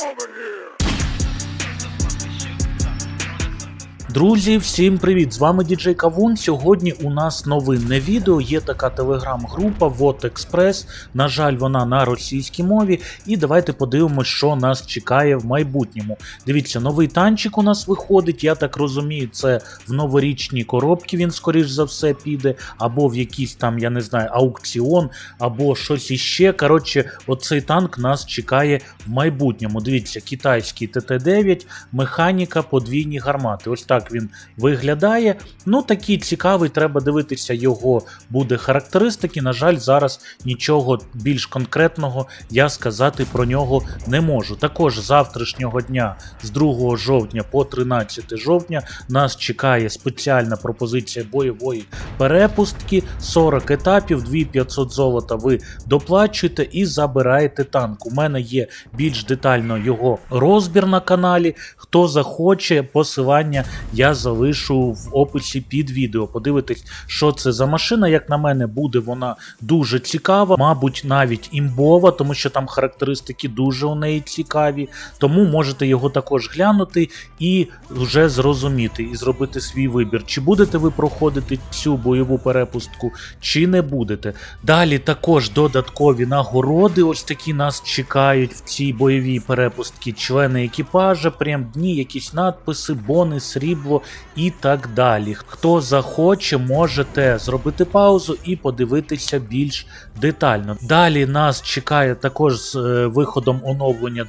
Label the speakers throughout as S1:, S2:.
S1: over here!
S2: Друзі, всім привіт! З вами діджей Кавун. Сьогодні у нас новинне відео. Є така телеграм-група Вот Експрес. На жаль, вона на російській мові. І давайте подивимось, що нас чекає в майбутньому. Дивіться, новий танчик у нас виходить. Я так розумію, це в новорічні коробки він, скоріш за все, піде, або в якийсь там, я не знаю, аукціон, або щось іще. Коротше, оцей танк нас чекає в майбутньому. Дивіться, китайський ТТ-9, механіка, подвійні гармати. Ось так він виглядає. Ну, такий цікавий, треба дивитися його буде характеристики. На жаль, зараз нічого більш конкретного я сказати про нього не можу. Також завтрашнього дня, з 2 жовтня по 13 жовтня, нас чекає спеціальна пропозиція бойової перепустки. 40 етапів, 2500 золота ви доплачуєте і забираєте танк. У мене є більш детально його розбір на каналі. Хто захоче, посилання я залишу в описі під відео. Подивитись, що це за машина. Як на мене, буде вона дуже цікава, мабуть, навіть імбова, тому що там характеристики дуже у неї цікаві. Тому можете його також глянути і вже зрозуміти і зробити свій вибір. Чи будете ви проходити цю бойову перепустку, чи не будете. Далі також додаткові нагороди. Ось такі нас чекають в цій бойовій перепустці. Члени екіпажа, прям дні, якісь надписи, бони, срібло і так далі. Хто захоче, можете зробити паузу і подивитися більш детально. Далі нас чекає також з е, виходом оновлення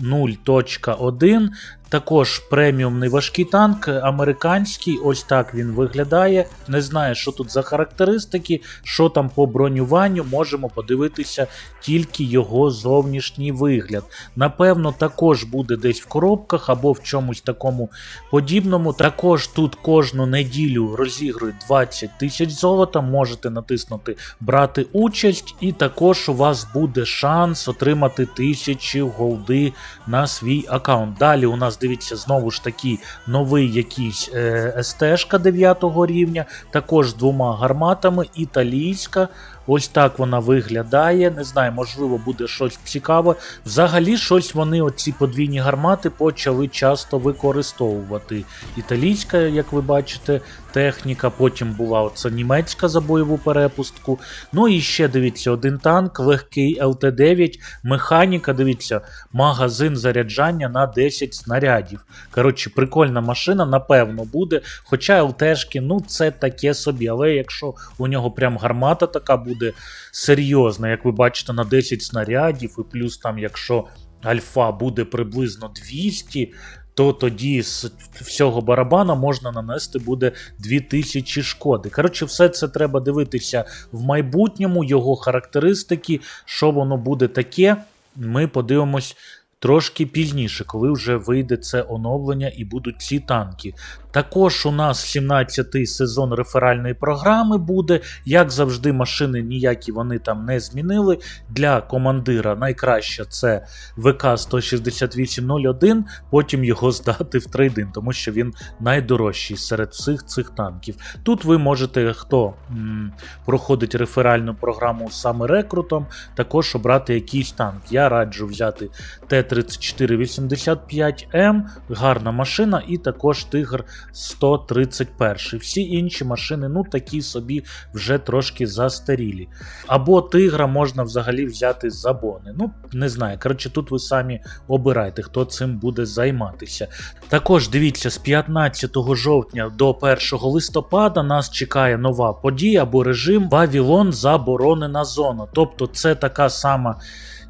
S2: 2.0.1. Також преміумний важкий танк, американський, ось так він виглядає. Не знаю, що тут за характеристики, що там по бронюванню, можемо подивитися тільки його зовнішній вигляд. Напевно, також буде десь в коробках або в чомусь такому подібному. Також тут кожну неділю розігрують 20 тисяч золота, можете натиснути брати участь, і також у вас буде шанс отримати тисячі голди на свій аккаунт. Далі у нас дивіться знову ж таки новий якийсь е, СТ-шка 9 рівня, також з двома гарматами, італійська. Ось так вона виглядає. Не знаю, можливо, буде щось цікаве. Взагалі, щось вони, оці подвійні гармати, почали часто використовувати. Італійська, як ви бачите, техніка. Потім була оця німецька за бойову перепустку. Ну і ще дивіться, один танк, легкий ЛТ-9, механіка. Дивіться, магазин заряджання на 10 снарядів. Коротше, прикольна машина, напевно, буде. Хоча ЛТшки, ну це таке собі. Але якщо у нього прям гармата така буде серйозна, як ви бачите, на 10 снарядів, і плюс там, якщо альфа буде приблизно 200. То тоді з всього барабана можна нанести буде 2000 шкоди. Коротше, все це треба дивитися в майбутньому, його характеристики, що воно буде таке. Ми подивимось трошки пізніше, коли вже вийде це оновлення і будуть ці танки. Також у нас 17-й сезон реферальної програми буде. Як завжди, машини ніякі вони там не змінили. Для командира найкраще це ВК 16801, потім його здати в трейдин, тому що він найдорожчий серед всіх цих танків. Тут ви можете, хто м, проходить реферальну програму саме рекрутом, також обрати якийсь танк. Я раджу взяти Т-3485М, гарна машина, і також Тигр 131. Всі інші машини, ну такі собі вже трошки застарілі. Або тигра можна взагалі взяти з забони. Ну, не знаю. Коротше, тут ви самі обирайте, хто цим буде займатися. Також дивіться, з 15 жовтня до 1 листопада нас чекає нова подія або режим Вавілон заборонена зона. Тобто, це така сама.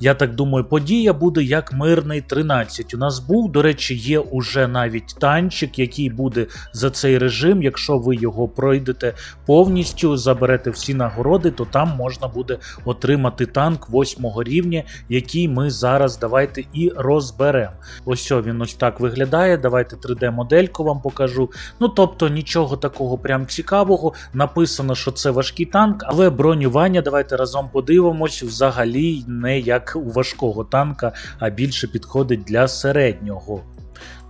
S2: Я так думаю, подія буде як мирний 13. У нас був, до речі, є уже навіть танчик, який буде за цей режим. Якщо ви його пройдете повністю, заберете всі нагороди, то там можна буде отримати танк 8 рівня, який ми зараз давайте і розберемо. Ось він ось так виглядає. Давайте 3D-модельку вам покажу. Ну тобто нічого такого прям цікавого. Написано, що це важкий танк, але бронювання, давайте разом подивимось, взагалі не як у важкого танка, а більше підходить для середнього.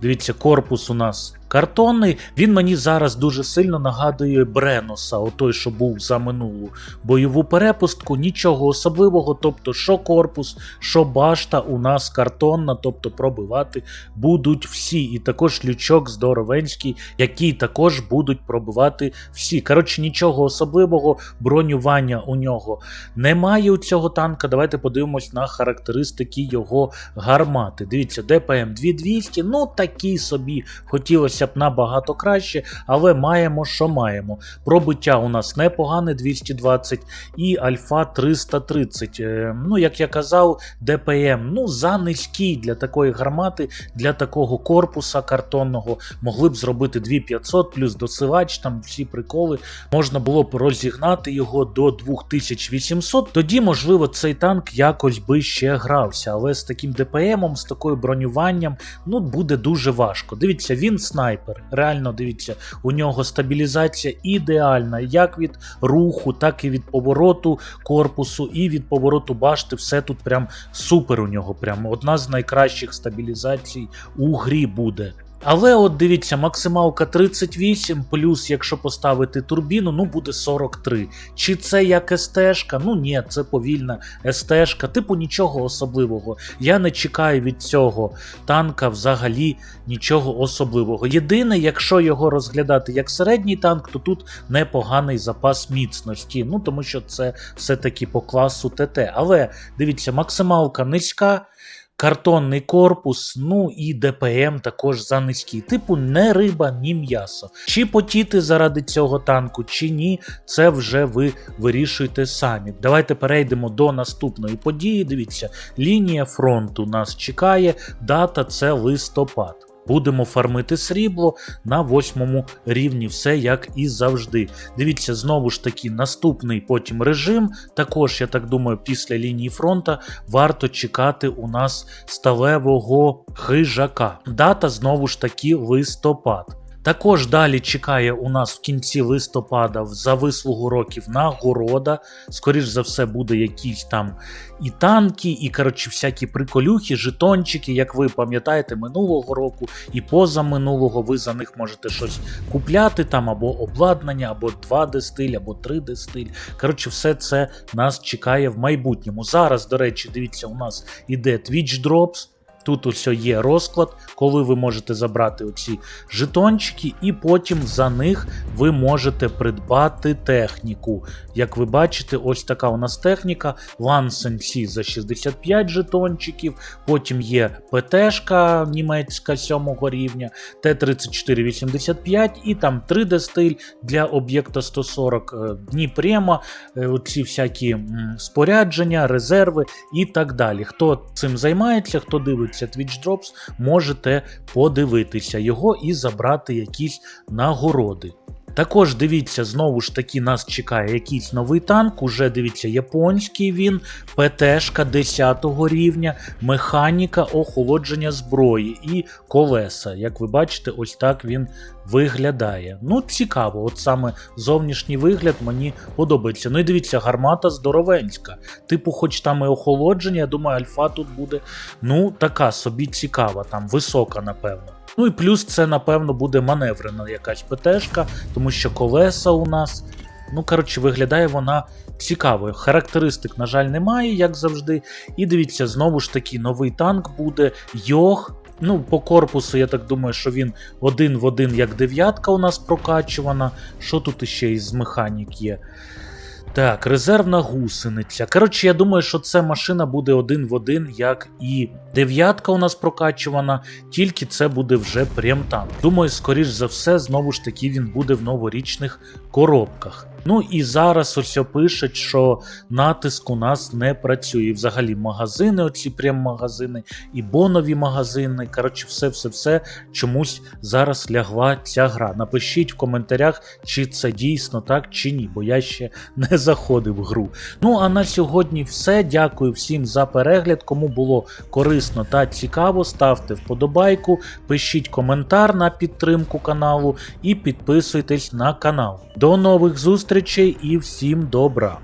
S2: Дивіться, корпус у нас картонний. Він мені зараз дуже сильно нагадує Бреноса, отой, що був за минулу бойову перепустку. Нічого особливого. Тобто, що корпус, що башта у нас картонна, тобто пробивати будуть всі. І також лючок здоровенський, який також будуть пробивати всі. Коротше, нічого особливого, бронювання у нього немає у цього танка. Давайте подивимось на характеристики його гармати. Дивіться, ДПМ 2200, ну такий собі хотілося б набагато краще, але маємо, що маємо. Пробиття у нас непогане 220 і альфа 330. Е, Ну, як я казав, ДПМ ну за низький для такої гармати, для такого корпуса картонного. Могли б зробити 2500 плюс досилач, там всі приколи. Можна було б розігнати його до 2800. Тоді, можливо, цей танк якось би ще грався, але з таким ДПМом, з такою бронюванням, ну буде дуже важко. Дивіться, він снайпер. Реально дивіться, у нього стабілізація ідеальна, як від руху, так і від повороту корпусу, і від повороту башти. Все тут прям супер у нього. Прям одна з найкращих стабілізацій у грі буде. Але от дивіться, максималка 38, плюс, якщо поставити турбіну, ну буде 43. Чи це як СТ-шка? Ну ні, це повільна СТ-шка, типу нічого особливого. Я не чекаю від цього танка взагалі нічого особливого. Єдине, якщо його розглядати як середній танк, то тут непоганий запас міцності. Ну тому що це все-таки по класу ТТ. Але дивіться, максималка низька. Картонний корпус, ну і ДПМ також за низький. Типу, не риба, ні м'ясо. Чи потіти заради цього танку, чи ні, це вже ви вирішуєте самі. Давайте перейдемо до наступної події. Дивіться, лінія фронту нас чекає, дата це листопад. Будемо фармити срібло на восьмому рівні, все як і завжди. Дивіться, знову ж таки, наступний потім режим. Також, я так думаю, після лінії фронта варто чекати у нас сталевого хижака. Дата знову ж таки листопад. Також далі чекає у нас в кінці листопада за вислугу років нагорода. Скоріш за все, буде якісь там і танки, і коротше, всякі приколюхи, жетончики, як ви пам'ятаєте, минулого року і позаминулого ви за них можете щось купляти там або обладнання, або 2D стиль, або 3D стиль. Коротше, все це нас чекає в майбутньому. Зараз, до речі, дивіться, у нас іде Twitch Drops. Тут ось є розклад, коли ви можете забрати оці жетончики, і потім за них ви можете придбати техніку. Як ви бачите, ось така у нас техніка. Lance за 65 жетончиків, потім є ПТшка німецька 7 рівня, Т-3485 і там 3D стиль для об'єкта 140 е, Дніпрема, е, оці всякі спорядження, резерви і так далі. Хто цим займається, хто дивиться Twitch Drops, можете подивитися його і забрати якісь нагороди. Також дивіться, знову ж таки, нас чекає якийсь новий танк. Уже дивіться, японський він, ПТшка 10 рівня, механіка охолодження зброї і колеса. Як ви бачите, ось так він виглядає. Ну, цікаво, от саме зовнішній вигляд мені подобається. Ну і дивіться, гармата здоровенська. Типу, хоч там і охолодження, я думаю, альфа тут буде ну, така собі цікава, там висока, напевно. Ну і плюс це, напевно, буде маневрена якась ПТшка, тому що колеса у нас. Ну, коротше, виглядає вона цікавою. Характеристик, на жаль, немає, як завжди. І дивіться, знову ж таки, новий танк буде Йох. Ну, по корпусу, я так думаю, що він один в один, як дев'ятка у нас прокачувана. Що тут іще із механік є? Так, резервна гусениця. Коротше, я думаю, що ця машина буде один в один, як і дев'ятка у нас прокачувана, тільки це буде вже прям танк. Думаю, скоріш за все, знову ж таки, він буде в новорічних коробках. Ну і зараз ось пишуть, що натиск у нас не працює. Взагалі магазини, оці прям магазини, і бонові магазини. Коротше, все-все-все чомусь зараз лягла ця гра. Напишіть в коментарях, чи це дійсно так, чи ні, бо я ще не заходив в гру. Ну а на сьогодні все. Дякую всім за перегляд. Кому було корисно та цікаво, ставте вподобайку, пишіть коментар на підтримку каналу і підписуйтесь на канал. До нових зустрічей і всім добра!